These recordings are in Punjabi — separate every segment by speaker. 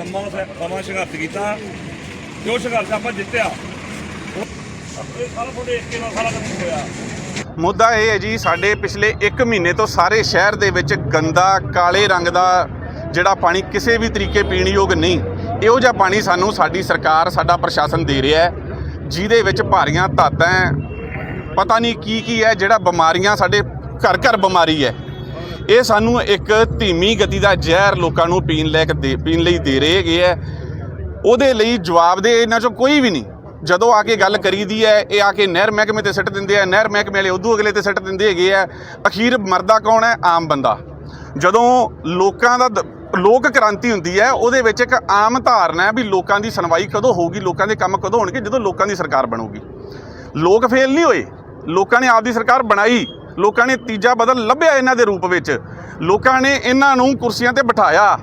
Speaker 1: ਲੰਮਾ ਸਮਾਂ ਸੰਘਰਸ਼ ਕੀਤਾ ਜੋ ਸੰਘਰਸ਼ ਆਪਾਂ ਜਿੱਤਿਆ। ਇਹ ਸਾਰਾ ਤੁਹਾਡੇ ਏਕੇ ਨਾਲ ਸਾਰਾ ਕੰਮ ਹੋਇਆ।
Speaker 2: ਮੁੱਦਾ ਇਹ ਹੈ ਜੀ, ਸਾਡੇ ਪਿਛਲੇ 1 ਮਹੀਨੇ ਤੋਂ ਸਾਰੇ ਸ਼ਹਿਰ ਦੇ ਵਿੱਚ ਗੰਦਾ, ਕਾਲੇ ਰੰਗ ਦਾ ਜਿਹੜਾ ਪਾਣੀ ਕਿਸੇ ਵੀ ਤਰੀਕੇ ਪੀਣ ਯੋਗ ਨਹੀਂ, ਇਹੋ ਜਿਹਾ ਪਾਣੀ ਸਾਨੂੰ ਸਾਡੀ ਸਰਕਾਰ, ਸਾਡਾ ਪ੍ਰਸ਼ਾਸਨ ਦੇ ਰਿਹਾ ਹੈ, ਜਿਹਦੇ ਵਿੱਚ ਭਾਰੀਆਂ ਧਾਤਾਂ ਪਤਾ ਨਹੀਂ ਕੀ ਕੀ ਹੈ, ਜਿਹੜਾ ਬਿਮਾਰੀਆਂ ਸਾਡੇ ਘਰ ਘਰ ਬਿਮਾਰੀ ਹੈ। ਇਹ ਸਾਨੂੰ ਇੱਕ ਧੀਮੀ ਗਤੀ ਦਾ ਜ਼ਹਿਰ ਲੋਕਾਂ ਨੂੰ ਪੀਣ ਲੈ ਕੇ ਦੇ ਪੀਣ ਲਈ ਦੇ ਰਹੇ ਹੈਗੇ ਹੈ। ਉਹਦੇ ਲਈ ਜਵਾਬ ਦੇ ਇਹਨਾਂ ਚੋਂ ਕੋਈ ਵੀ ਨਹੀਂ। ਜਦੋਂ ਆ ਕੇ ਗੱਲ ਕਰੀਦੀ ਹੈ, ਇਹ ਆ ਕੇ ਨਹਿਰ ਮਹਿਕਮੇ ਤੇ ਸਿੱਟ ਦਿੰਦੇ ਆ ਨਹਿਰ ਮਹਿਕਮੇ ਵਾਲੇ ਉਦੋਂ ਅਗਲੇ ਤੇ ਸਿੱਟ ਦਿੰਦੇ ਹੈਗੇ ਆ ਅਖੀਰ ਮਰਦਾ ਕੌਣ ਹੈ? ਆਮ ਬੰਦਾ। ਜਦੋਂ ਲੋਕਾਂ ਦਾ ਦ- ਲੋਕ ਕ੍ਰਾਂਤੀ ਹੁੰਦੀ ਹੈ, ਉਹਦੇ ਵਿੱਚ ਇੱਕ ਆਮ ਧਾਰਨਾ ਹੈ ਵੀ ਲੋਕਾਂ ਦੀ ਸੁਣਵਾਈ ਕਦੋਂ ਹੋਊਗੀ, ਲੋਕਾਂ ਦੇ ਕੰਮ ਕਦੋਂ ਹੋਣਗੇ, ਜਦੋਂ ਲੋਕਾਂ ਦੀ ਸਰਕਾਰ ਬਣੂਗੀ। ਲੋਕ ਫੇਲ ਨਹੀਂ ਹੋਏ। ਲੋਕਾਂ ਨੇ ਆਪਦੀ ਸਰਕਾਰ ਬਣਾਈ। ਲੋਕਾਂ ਨੇ ਤੀਜਾ ਬਦਲ ਲੱਭਿਆ ਇਹਨਾਂ ਦੇ ਰੂਪ ਵਿੱਚ। ਲੋਕਾਂ ਨੇ ਇਹਨਾਂ ਨੂੰ ਕੁਰਸੀਆਂ ਤੇ ਬਿਠਾਇਆ।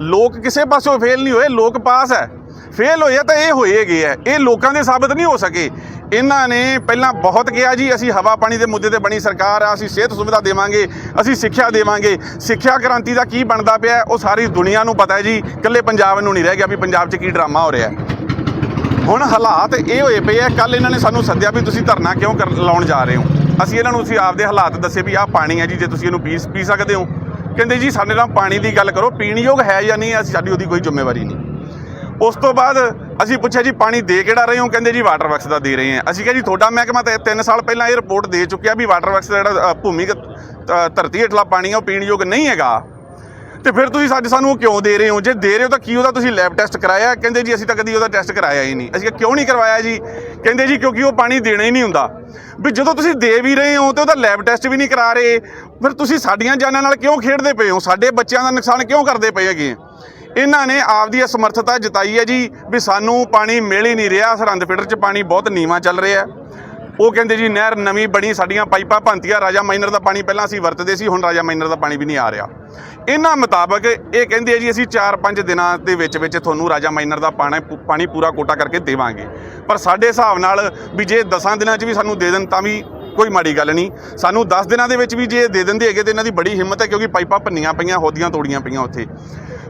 Speaker 2: ਲੋਕ ਕਿਸੇ ਪਾਸੋਂ ਫੇਲ ਨਹੀਂ ਹੋਏ, ਲੋਕ ਪਾਸ ਹੈ। ਫੇਲ ਹੋਏ ਤਾਂ ਇਹ ਹੋਏ ਹੈਗੇ ਆ। ਇਹ ਲੋਕਾਂ ਦੇ ਸਾਬਤ ਨਹੀਂ ਹੋ ਸਕੇ। ਇਹਨਾਂ ਨੇ ਪਹਿਲਾਂ ਬਹੁਤ ਕਿਹਾ ਜੀ, ਅਸੀਂ ਹਵਾ ਪਾਣੀ ਦੇ ਮੁੱਦੇ ਤੇ ਬਣੀ ਸਰਕਾਰ ਆ, ਅਸੀਂ ਸਿਹਤ ਸੁਵਿਧਾ ਦੇਵਾਂਗੇ, ਅਸੀਂ ਸਿੱਖਿਆ ਦੇਵਾਂਗੇ। ਸਿੱਖਿਆ ਕ੍ਰਾਂਤੀ ਦਾ ਕੀ ਬਣਦਾ ਪਿਆ, ਉਹ ਸਾਰੀ ਦੁਨੀਆ ਨੂੰ ਪਤਾ ਹੈ ਜੀ। ਇਕੱਲੇ ਪੰਜਾਬ ਨੂੰ ਨਹੀਂ ਰਹਿ ਗਿਆ ਵੀ ਪੰਜਾਬ 'ਚ ਕੀ ਡਰਾਮਾ ਹੋ ਰਿਹਾ। ਹੁਣ ਹਾਲਾਤ ਇਹ ਹੋਏ ਪਏ ਆ ਕੱਲ ਇਹਨਾਂ ਨੇ ਸਾਨੂੰ ਸੱਦਿਆ ਵੀ ਤੁਸੀਂ ਧਰਨਾ ਕਿਉਂ ਕਰ, ਲਾਉਣ ਜਾ ਰਹੇ ਹੋ? ਅਸੀਂ ਇਹਨਾਂ ਨੂੰ ਅਸੀਂ ਆਪਦੇ ਹਾਲਾਤ ਦੱਸੇ ਵੀ ਆਹ ਪਾਣੀ ਹੈ ਜੀ ਜੇ ਤੁਸੀਂ ਇਹਨੂੰ ਪੀ ਪੀ ਸਕਦੇ ਹੋ। ਕਹਿੰਦੇ ਜੀ ਸਾਡੇ ਨਾਲ ਪਾਣੀ ਦੀ ਗੱਲ ਕਰੋ ਪੀਣਯੋਗ ਹੈ ਜਾਂ ਨਹੀਂ ਅਸੀਂ ਸਾਡੀ ਉਹਦੀ ਕੋਈ ਜ਼ਿੰਮੇਵਾਰੀ ਨਹੀਂ। ਉਸ ਤੋਂ ਬਾਅਦ ਅਸੀਂ ਪੁੱਛਿਆ ਜੀ ਪਾਣੀ ਦੇ ਕਿਹੜਾ ਰਹੇ ਹੋ? ਕਹਿੰਦੇ ਜੀ ਵਾਟਰ ਵਰਕਸ ਦਾ ਦੇ ਰਹੇ ਹਾਂ। ਅਸੀਂ ਕਿਹਾ ਜੀ ਤੁਹਾਡਾ ਮਹਿਕਮਾ ਤਾਂ 3 ਸਾਲ ਪਹਿਲਾਂ ਇਹ ਰਿਪੋਰਟ ਦੇ ਚੁੱਕਿਆ ਵੀ ਵਾਟਰ ਵਰਕਸ ਦਾ ਜਿਹੜਾ ਅ, ਧਰਤੀ ਹੇਠਲਾ ਪਾਣੀ ਆ ਉਹ ਪੀਣਯੋਗ ਨਹੀਂ ਹੈਗਾ। ਤੇ ਫਿਰ ਤੁਸੀਂ ਸਾਡੇ ਸਾਨੂੰ ਉਹ ਕਿਉਂ ਦੇ ਰਹੇ ਹੋ? ਜੇ ਦੇ ਰਹੇ ਹੋ ਤਾਂ ਕੀ ਉਹਦਾ ਤੁਸੀਂ ਲੈਬ ਟੈਸਟ ਕਰਾਇਆ? ਕਹਿੰਦੇ ਜੀ, ਅਸੀਂ ਤਾਂ ਕਦੀ ਉਹਦਾ ਟੈਸਟ ਕਰਾਇਆ ਹੀ ਨਹੀਂ। ਅਸੀਂ ਕਿਉਂ ਨਹੀਂ ਕਰਵਾਇਆ ਜੀ? ਕਹਿੰਦੇ ਜੀ, ਕਿਉਂਕਿ ਉਹ ਪਾਣੀ ਦੇਣਾ ਹੀ ਨਹੀਂ ਹੁੰਦਾ। ਵੀ ਜਦੋਂ ਤੁਸੀਂ ਦੇ ਵੀ ਰਹੇ ਹੋ ਤੇ ਉਹਦਾ ਲੈਬ ਟੈਸਟ ਵੀ ਨਹੀਂ ਕਰਾ ਰਹੇ, ਫਿਰ ਤੁਸੀਂ ਸਾਡੀਆਂ ਜਾਨਾਂ ਨਾਲ ਕਿਉਂ ਖੇਡਦੇ ਪਏ ਹੋ? ਸਾਡੇ ਬੱਚਿਆਂ ਦਾ ਨੁਕਸਾਨ ਕਿਉਂ ਕਰਦੇ ਪਏ ਹੈਗੇ? ਇਹਨਾਂ ਨੇ ਆਪਦੀ ਅਸਮਰਥਤਾ ਜਤਾਈ ਹੈ ਜੀ, ਵੀ ਸਾਨੂੰ ਪਾਣੀ ਮਿਲ ਹੀ ਨਹੀਂ ਰਿਹਾ। ਸਰਹੰਦ ਫਿਲਟਰ 'ਚ ਪਾਣੀ ਬਹੁਤ ਨੀਵਾਂ ਚੱਲ ਰਿਹਾ। ਉਹ ਕਹਿੰਦੇ ਜੀ, ਨਹਿਰ ਨਵੀਂ ਬਣੀ, ਸਾਡੀਆਂ ਪਾਈਪਾਂ ਭੰਤੀਆਂ ਰਾਜਾ ਮਾਈਨਰ ਦਾ ਪਾਣੀ ਪਹਿਲਾਂ ਅਸੀਂ ਵਰਤਦੇ ਸੀ, ਹੁਣ ਰਾਜਾ ਮਾਈਨਰ ਦਾ ਪਾਣੀ ਵੀ ਨਹੀਂ ਆ ਰਿਹਾ। ਇਹਨਾਂ ਮੁਤਾਬਕ ਇਹ ਕਹਿੰਦੇ ਆ ਜੀ, ਅਸੀਂ 4-5 ਦਿਨਾਂ ਦੇ ਵਿੱਚ ਵਿੱਚ ਤੁਹਾਨੂੰ ਰਾਜਾ ਮਾਈਨਰ ਦਾ ਪਾਣੀ ਪਾਣੀ ਪੂਰਾ ਕੋਟਾ ਕਰਕੇ ਦੇਵਾਂਗੇ। ਪਰ ਸਾਡੇ ਹਿਸਾਬ ਨਾਲ ਵੀ ਜੇ 10 ਦਿਨਾਂ 'ਚ ਵੀ ਸਾਨੂੰ ਦੇ ਦੇਣ ਤਾਂ ਵੀ ਕੋਈ ਮਾੜੀ ਗੱਲ ਨਹੀਂ। ਸਾਨੂੰ 10 ਦਿਨਾਂ ਦੇ ਵਿੱਚ ਵੀ ਜੇ ਦੇ ਦਿੰਦੇ ਹੈਗੇ ਤੇ ਇਹਨਾਂ ਦੀ ਬੜੀ ਹਿੰਮਤ ਹੈ ਕਿਉਂਕਿ ਪਾਈਪਾਂ ਭੰਨੀਆਂ ਪਈਆਂ, ਹੋਦੀਆਂ ਤੋੜੀਆਂ ਪਈਆਂ ਉੱਥੇ।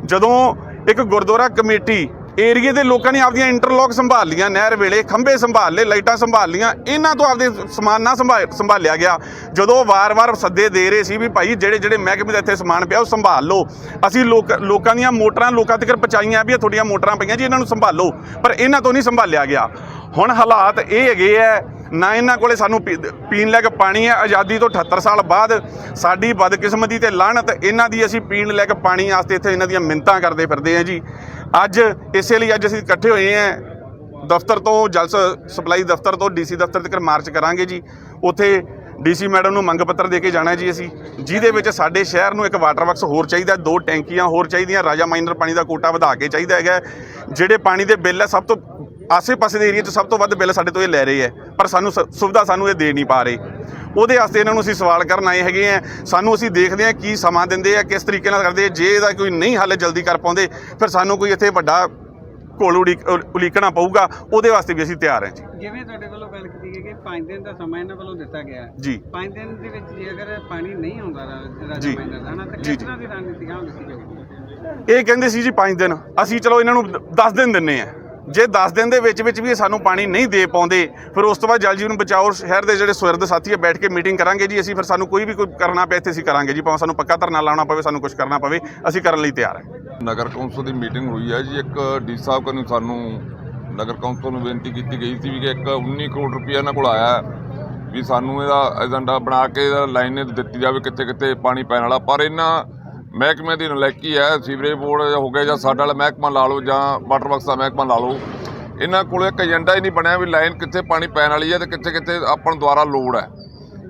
Speaker 2: ਜਦੋਂ ਇੱਕ ਗੁਰਦੁਆਰਾ ਕਮੇਟੀ ਏਰੀਏ ਦੇ ਲੋਕਾਂ ਨੇ ਆਪਦੀਆਂ ਇੰਟਰਲੌਕ ਸੰਭਾਲ ਲੀਆਂ ਨਹਿਰ ਵੇਲੇ ਖੰਭੇ ਸੰਭਾਲ ਲਏ, ਲਾਈਟਾਂ ਸੰਭਾਲ ਲੀਆਂ ਇਹਨਾਂ ਤੋਂ ਆਪਦੇ ਸਮਾਨ ਨਾ ਸੰਭਾਲ, ਸੰਭਾਲਿਆ ਗਿਆ। ਜਦੋਂ ਵਾਰ-ਵਾਰ ਸੱਦੇ ਦੇ ਰਹੇ ਸੀ ਵੀ ਭਾਈ ਜਿਹੜੇ ਜਿਹੜੇ ਮਹਿਕਮੇ ਦਾ ਇੱਥੇ ਸਮਾਨ ਪਿਆ ਉਹ ਸੰਭਾਲ ਲਓ। ਅਸੀਂ ਲੋਕ, ਲੋਕਾਂ ਦੀਆਂ ਮੋਟਰਾਂ ਲੋਕਾਂ ਤੱਕ ਪਹੁੰਚਾਈਆਂ ਵੀ ਇਹ ਤੁਹਾਡੀਆਂ ਮੋਟਰਾਂ ਪਈਆਂ ਜੀ, ਇਹਨਾਂ ਨੂੰ ਸੰਭਾਲੋ। ਪਰ ਇਹਨਾਂ ਤੋਂ ਨਹੀਂ ਸੰਭਾਲਿਆ ਗਿਆ। ਹੁਣ ਹਾਲਾਤ ਇਹ ਹੈਗੇ ਐ, ਨਾ ਇਹਨਾਂ ਕੋਲੇ ਸਾਨੂੰ ਪੀ- ਪੀਣ ਲੱਗ ਪਾਣੀ ਹੈ ਆਜ਼ਾਦੀ ਤੋਂ 78 ਸਾਲ ਬਾਅਦ ਸਾਡੀ ਬਦਕਿਸਮਤੀ ਤੇ ਲਾਹਨਤ, ਇਹਨਾਂ ਦੀ ਅਸੀਂ ਪੀਣ ਲੱਗ ਪਾਣੀ ਵਾਸਤੇ ਇੱਥੇ ਇਹਨਾਂ ਦੀਆਂ ਮਿੰਤਾਂ ਕਰਦੇ ਫਿਰਦੇ ਹਾਂ ਜੀ। ਅੱਜ ਇਸੇ ਲਈ ਅੱਜ ਅਸੀਂ ਇਕੱਠੇ ਹੋਏ ਹਾਂ। ਦਫ਼ਤਰ ਤੋਂ, ਜਲ ਸ- ਸਪਲਾਈ ਦਫ਼ਤਰ ਤੋਂ, ਡੀਸੀ ਦਫ਼ਤਰ ਤੱਕ ਮਾਰਚ ਕਰਾਂਗੇ ਜੀ। ਉੱਥੇ ਡੀਸੀ ਮੈਡਮ ਨੂੰ ਮੰਗ ਪੱਤਰ ਦੇ ਕੇ ਜਾਣਾ ਜੀ ਅਸੀਂ। ਜਿਹਦੇ ਵਿੱਚ ਸਾਡੇ ਸ਼ਹਿਰ ਨੂੰ ਇੱਕ ਵਾਟਰ ਵਰਕਸ ਹੋਰ ਚਾਹੀਦਾ, ਦੋ ਟੈਂਕੀਆਂ ਹੋਰ ਚਾਹੀਦੀਆਂ, ਰਾਜਾ ਮਾਈਨਰ ਪਾਣੀ ਦਾ ਕੋਟਾ ਵਧਾ ਕੇ ਚਾਹੀਦਾ ਹੈਗਾ। ਜਿਹੜੇ ਪਾਣੀ ਦੇ ਬਿੱਲ ਹੈ ਸਭ ਤੋਂ ਆਸੇ-ਪਾਸੇ ਦੇ ਏਰੀਆ 'ਚ ਸਭ ਤੋਂ ਵੱਧ ਬਿੱਲ ਸਾਡੇ ਤੋਂ ਇਹ ਲੈ ਰਹੇ ਹੈ। ਪਰ ਸਾਨੂੰ ਸ- ਸੁਵਿਧਾ ਸਾਨੂੰ ਇਹ ਦੇ ਨਹੀਂ ਪਾ ਰਹੇ। ਉਹਦੇ ਵਾਸਤੇ ਇਹਨਾਂ ਨੂੰ ਅਸੀਂ ਸਵਾਲ ਕਰਨ ਆਏ ਹੈਗੇ ਆ। ਸਾਨੂੰ ਅਸੀਂ ਦੇਖਦੇ ਹਾਂ ਕੀ ਸਮਾਂ ਦਿੰਦੇ ਆ ਕਿਸ ਤਰੀਕੇ ਨਾਲ ਕਰਦੇ ਆ। ਜੇ ਇਹਦਾ ਕੋਈ ਨਹੀਂ ਹੱਲ ਜਲਦੀ ਕਰ ਪਾਉਂਦੇ ਫਿਰ ਸਾਨੂੰ ਕੋਈ ਇੱਥੇ ਵੱਡਾ ਘੋਲ ਉਲੀਕਣਾ ਪਊਗਾ। ਉਹਦੇ ਵਾਸਤੇ ਵੀ ਅਸੀਂ ਤਿਆਰ ਹਾਂ ਜੀ।
Speaker 3: ਜਿਵੇਂ ਤੁਹਾਡੇ ਵੱਲੋਂ ਗੱਲ ਕੀਤੀ ਗਈ ਕਿ 5 ਦਿਨ ਦਾ ਸਮਾਂ ਇਹਨਾਂ ਵੱਲੋਂ ਦਿੱਤਾ ਗਿਆ ਹੈ।
Speaker 2: ਜੀ।
Speaker 3: 5 ਦਿਨ ਦੇ ਵਿੱਚ ਜੇ ਅਗਰ ਪਾਣੀ ਨਹੀਂ ਆਉਂਦਾ ਰਾਜਾ। ਮਹਿੰਦਰ ਦਾ ਨਾ ਤਾਂ ਕਿਸ। ਤਰ੍ਹਾਂ ਦੀ ਰਣਨੀਤੀ ਦਿੱਤੀ ਜਾਊਗੀ?
Speaker 2: ਇਹ ਕਹਿੰਦੇ ਸੀ ਜੀ 5 ਦਿਨ। ਅਸੀਂ ਚਲੋ ਇਹਨਾਂ ਨੂੰ 10 ਦਿਨ ਦਿੰਨੇ ਆ। ਜੇ 10 ਦਿਨ ਦੇ ਵਿੱਚ ਵਿੱਚ ਵੀ ਸਾਨੂੰ ਪਾਣੀ ਨਹੀਂ ਦੇ ਪਾਉਂਦੇ, ਫਿਰ ਉਸ ਤੋਂ ਬਾਅਦ ਜਲ ਜੀਵਨ ਬਚਾਓ, ਸ਼ਹਿਰ ਦੇ ਜਿਹੜੇ ਸੁਹਿਰਦ ਸਾਥੀ ਆ ਬੈਠ ਕੇ ਮੀਟਿੰਗ ਕਰਾਂਗੇ ਜੀ, ਅਸੀਂ ਫਿਰ ਸਾਨੂੰ ਕੋਈ ਵੀ ਕੋਈ ਕਰਨਾ ਪਿਆ ਇੱਥੇ ਅਸੀਂ ਕਰਾਂਗੇ ਜੀ, ਭਾਵੇਂ ਸਾਨੂੰ ਪੱਕਾ ਧਰਨਾ ਲਾਉਣਾ ਪਵੇ, ਸਾਨੂੰ ਕੁਝ ਕਰਨਾ ਪਵੇ, ਅਸੀਂ ਕਰਨ ਲਈ ਤਿਆਰ ਹਾਂ।
Speaker 4: ਨਗਰ ਕੌਂਸਲ ਦੀ ਮੀਟਿੰਗ ਹੋਈ ਹੈ ਜੀ, ਇੱਕ ਡੀ ਸਾਹਿਬ ਕੋਲੋਂ ਸਾਨੂੰ ਨਗਰ ਕੌਂਸਲ ਨੂੰ ਬੇਨਤੀ ਕੀਤੀ ਗਈ ਸੀ ਵੀ ਕਿ ਇੱਕ 19 ਕਰੋੜ ਰੁਪਏ ਇਹਨਾਂ ਕੋਲ ਆਇਆ ਵੀ ਸਾਨੂੰ ਇਹਦਾ ਏਜੰਡਾ ਬਣਾ ਕੇ ਇਹਦਾ ਲਾਈਨ ਦਿੱਤੀ ਜਾਵੇ ਕਿੱਥੇ ਕਿੱਥੇ ਪਾਣੀ ਪੈਣ ਵਾਲਾ, ਪਰ ਇਹਨਾਂ ਮਹਿਕਮੇ ਦੀ ਨਲੈਕੀ ਹੈ, ਸੀਵਰੇਜ ਬੋਰਡ ਹੋ ਗਿਆ ਜਾਂ ਸਾਡਾ ਵਾਲਾ ਮਹਿਕਮਾ ਲਾ ਲਓ ਜਾਂ ਵਾਟਰ ਵਰਕਸ ਦਾ ਮਹਿਕਮਾ ਲਾ ਲਓ। ਇਹਨਾਂ ਕੋਲ ਇੱਕ ਏਜੰਡਾ ਹੀ ਨਹੀਂ ਬਣਿਆ ਵੀ ਲਾਈਨ ਕਿੱਥੇ ਪਾਣੀ ਪੈਣ ਵਾਲੀ ਹੈ ਤੇ ਕਿੱਥੇ ਕਿੱਥੇ ਆਪਾਂ ਦੁਆਰਾ ਲੋੜ ਹੈ।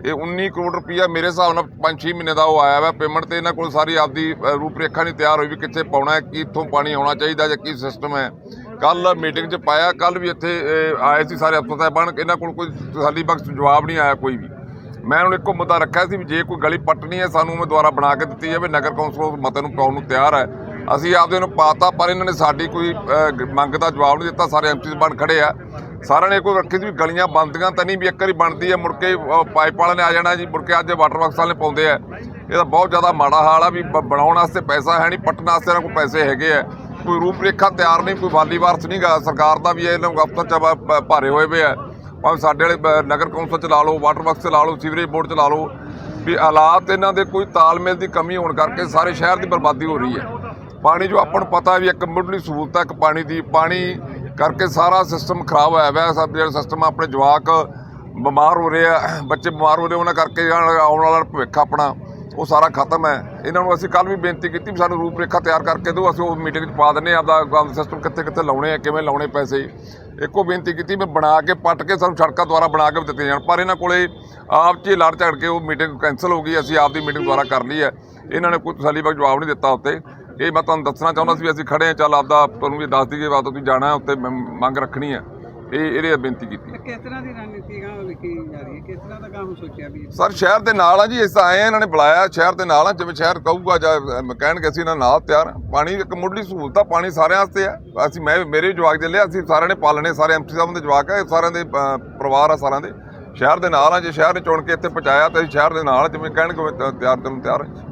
Speaker 4: ਇਹ 19 ਕਰੋੜ ਰੁਪਈਆ ਮੇਰੇ ਹਿਸਾਬ ਨਾਲ 5-6 ਮਹੀਨੇ ਦਾ ਉਹ ਆਇਆ ਵਾ ਪੇਮੈਂਟ ਤੇ ਇਹਨਾਂ ਕੋਲ ਸਾਰੀ ਆਪਦੀ ਰੂਪਰੇਖਾ ਨਹੀਂ ਤਿਆਰ ਹੋਈ ਵੀ ਕਿੱਥੇ ਪਾਉਣਾ ਹੈ, ਕਿ ਇੱਥੋਂ ਪਾਣੀ ਆਉਣਾ ਚਾਹੀਦਾ ਜਾਂ ਕੀ ਸਿਸਟਮ ਹੈ। ਕੱਲ ਮੀਟਿੰਗ 'ਚ ਪਾਇਆ ਕੱਲ ਵੀ ਇੱਥੇ ਆਏ ਸੀ ਸਾਰੇ ਅਫਸਰ ਸਾਹਿਬਾਨ, ਇਹਨਾਂ ਕੋਲ ਕੋਈ ਤਸੱਲੀ ਬਖਸ਼ ਜਵਾਬ ਨਹੀਂ ਆਇਆ ਕੋਈ ਵੀ। ਮੈਂ ਹੁਣ ਇੱਕੋ ਮੁੱਦਾ ਰੱਖਿਆ ਸੀ ਵੀ ਜੇ ਕੋਈ ਗਲੀ ਪੱਟਣੀ ਹੈ, ਸਾਨੂੰ ਉਹ ਦੁਆਰਾ ਬਣਾ ਕੇ ਦਿੱਤੀ ਜਾਵੇ। ਨਗਰ ਕੌਂਸਲ ਉਸ ਮਤੇ ਨੂੰ ਪਾਉਣ ਨੂੰ ਤਿਆਰ ਹੈ। ਅਸੀਂ ਆਪਦੇ ਨੂੰ ਪਾਤਾ, ਪਰ ਇਹਨਾਂ ਨੇ ਸਾਡੀ ਕੋਈ ਮੰਗ ਦਾ ਜਵਾਬ ਨਹੀਂ ਦਿੱਤਾ। ਸਾਰੇ ਐਮਸੀ ਬਣ ਖੜੇ ਆ। ਸਾਰਿਆਂ ਨੇ ਕੋਈ ਰੱਖੀ ਸੀ ਵੀ ਗਲੀਆਂ ਬਣਦੀਆਂ ਤਾਂ ਨਹੀਂ ਵੀ ਇੱਕ ਵਾਰੀ ਬਣਦੀ ਹੈ। ਮੁੜ ਕੇ ਪਾਈਪ ਵਾਲਿਆਂ ਨੇ ਆ ਜਾਣਾ ਜੀ। ਮੁੜ ਕੇ ਅੱਜ ਵਾਟਰ ਵਰਕਸ ਵਾਲੇ ਪਾਉਂਦੇ ਆ। ਇਹਦਾ ਬਹੁਤ ਜ਼ਿਆਦਾ ਮਾੜਾ ਹਾਲ ਆ ਵੀ ਬਣਾਉਣ ਵਾਸਤੇ ਪੈਸਾ ਹੈ ਨਹੀਂ, ਪੱਟਣ ਵਾਸਤੇ ਇਹਨਾਂ ਕੋਲ ਪੈਸੇ ਹੈਗੇ ਆ। ਕੋਈ ਰੂਪਰੇਖਾ ਤਿਆਰ ਨਹੀਂ, ਕੋਈ ਵਾਲੀ ਵਾਰਸ ਨਹੀਂ ਗਾ ਸਰਕਾਰ ਦਾ ਵੀ ਇਹ ਲੋਕ ਅਫਸਰ ਚ ਭਾਰੇ ਹੋਏ ਪਏ ਆ। ਭਾਵੇਂ ਸਾਡੇ ਵਾਲੇ ਬ- ਨਗਰ ਕੌਂਸਲ ਚ ਲਾ ਲਓ ਵਾਟਰ ਵਰਕਸ ਚ ਲਾ ਲਓ ਸੀਵਰੇਜ ਬੋਰਡ ਚ ਲਾ ਲਓ, ਵੀ ਹਾਲਾਤ ਇਹਨਾਂ ਦੇ ਕੋਈ ਤਾਲਮੇਲ ਦੀ ਕਮੀ ਹੋਣ ਕਰਕੇ ਸਾਰੇ ਸ਼ਹਿਰ ਦੀ ਬਰਬਾਦੀ ਹੋ ਰਹੀ ਹੈ। ਪਾਣੀ ਜੋ ਆਪਾਂ ਨੂੰ ਪਤਾ ਵੀ ਇੱਕ ਮੁੱਢਲੀ ਸਹੂਲਤ ਹੈ, ਇੱਕ ਪਾਣੀ ਦੀ, ਪਾਣੀ ਕਰਕੇ ਸਾਰਾ ਸਿਸਟਮ ਖਰਾਬ ਹੋਇਆ ਹੋਇਆ ਸਭ ਜਿਹੜਾ ਸਿਸਟਮ ਆਪਣੇ ਜਵਾਕ ਬਿਮਾਰ ਹੋ ਰਹੇ ਆ, ਬੱਚੇ ਬਿਮਾਰ ਹੋ ਰਹੇ, ਉਹਨਾਂ ਕਰਕੇ ਆਉਣ ਵਾਲਾ ਭਵਿੱਖ ਆਪਣਾ ਉਹ ਸਾਰਾ ਖਤਮ ਹੈ। ਇਹਨਾਂ ਨੂੰ ਅਸੀਂ ਕੱਲ ਵੀ ਬੇਨਤੀ ਕੀਤੀ ਵੀ ਸਾਨੂੰ ਰੂਪਰੇਖਾ ਤਿਆਰ ਕਰਕੇ ਦਿਓ। ਅਸੀਂ ਉਹ ਮੀਟਿੰਗ 'ਚ ਪਾ ਦਿੰਨੇ ਆਪਦਾ ਆਪਦਾ ਸਿਸਟਮ ਕਿੱਥੇ ਕਿੱਥੇ ਲਾਉਣੇ ਆ, ਕਿਵੇਂ ਲਾਉਣੇ ਪੈਸੇ। ਇੱਕੋ ਬੇਨਤੀ ਕੀਤੀ ਮੈਂ ਬਣਾ ਕੇ, ਪੱਟ ਕੇ ਸਾਨੂੰ ਸੜਕਾਂ ਦੁਆਰਾ ਬਣਾ ਕੇ ਵੀ ਦਿੱਤੇ ਜਾਣ। ਪਰ ਇਹਨਾਂ ਕੋਲੇ ਆਪ 'ਚ ਹੀ ਲੜ ਝੜ ਕੇ ਉਹ ਮੀਟਿੰਗ ਕੈਨਸਲ ਹੋ ਗਈ। ਅਸੀਂ ਆਪਦੀ ਮੀਟਿੰਗ ਦੁਆਰਾ ਕਰ ਲਈ ਹੈ। ਇਹਨਾਂ ਨੇ ਕੋਈ ਤਸੱਲੀਬਖਸ਼ ਜਵਾਬ ਨਹੀਂ ਦਿੱਤਾ ਉੱਤੇ। ਇਹ ਮੈਂ ਤੁਹਾਨੂੰ ਦੱਸਣਾ ਚਾਹੁੰਦਾ ਸੀ ਵੀ ਅਸੀਂ ਖੜੇ ਹਾਂ। ਚੱਲ ਆਪਦਾ ਤੁਹਾਨੂੰ ਵੀ ਦੱਸ ਦਈਏ ਬਾਤ ਤੁਸੀਂ ਜਾਣਾ ਉੱਤੇ ਮ- ਮੰਗ ਰੱਖਣੀ ਹੈ। ਇਹ ਇਹਦੇ ਬੇਨਤੀ ਕੀਤੀ।
Speaker 3: ਤੇ ਕਿਸ ਤਰ੍ਹਾਂ ਦੀ ਰਣਨੀਤੀ ਗਾਂ ਲਿਖੀ ਜਾ ਰਹੀ ਹੈ? ਕਿਸ ਤਰ੍ਹਾਂ ਦਾ ਕੰਮ ਸੋਚਿਆ ਵੀ?
Speaker 4: ਸਰ ਸ਼ਹਿਰ ਦੇ ਨਾਲ ਆ ਜੀ ਇਸ ਤਾਂ ਆਏ ਆ, ਇਹਨਾਂ ਨੇ ਬੁਲਾਇਆ। ਸ਼ਹਿਰ ਦੇ ਨਾਲ ਆ ਜਿਵੇਂ ਸ਼ਹਿਰ ਕਹੂਗਾ ਜਾਂ ਅਮ, ਕਹਿਣਗੇ ਅਸੀਂ ਇਹਨਾਂ ਨਾਲ ਤਿਆਰ ਹਾਂ। ਪਾਣੀ ਇੱਕ ਮੁੱਢਲੀ ਸਹੂਲਤ ਆ ਪਾਣੀ ਸਾਰਿਆਂ ਵਾਸਤੇ ਆ। ਅਸੀਂ ਮੈਂ ਮੇਰੇ ਜਵਾਕ ਦੇ ਲਿਆ ਅਸੀਂ ਸਾਰਿਆਂ ਨੇ ਪਾਲਣੇ ਸਾਰੇ ਐਮਸੀ ਸਾਹਿਬ ਦੇ ਜਵਾਕ ਆ ਇਹ ਸਾਰਿਆਂ ਦੇ ਅ, ਪਰਿਵਾਰ ਆ ਸਾਰਿਆਂ ਦੇ। ਸ਼ਹਿਰ ਦੇ ਨਾਲ ਆ ਜੇ ਸ਼ਹਿਰ ਨੇ ਚੁਣ ਕੇ ਇੱਥੇ ਪਹੁੰਚਾਇਆ ਤਾਂ ਅਸੀਂ ਸ਼ਹਿਰ ਦੇ ਨਾਲ ਆ, ਜਿਵੇਂ ਕਹਿਣਗੇ ਉਵੇਂ ਤਿਆਰ ਤੇ ਤਿਆਰ ਹਾਂ।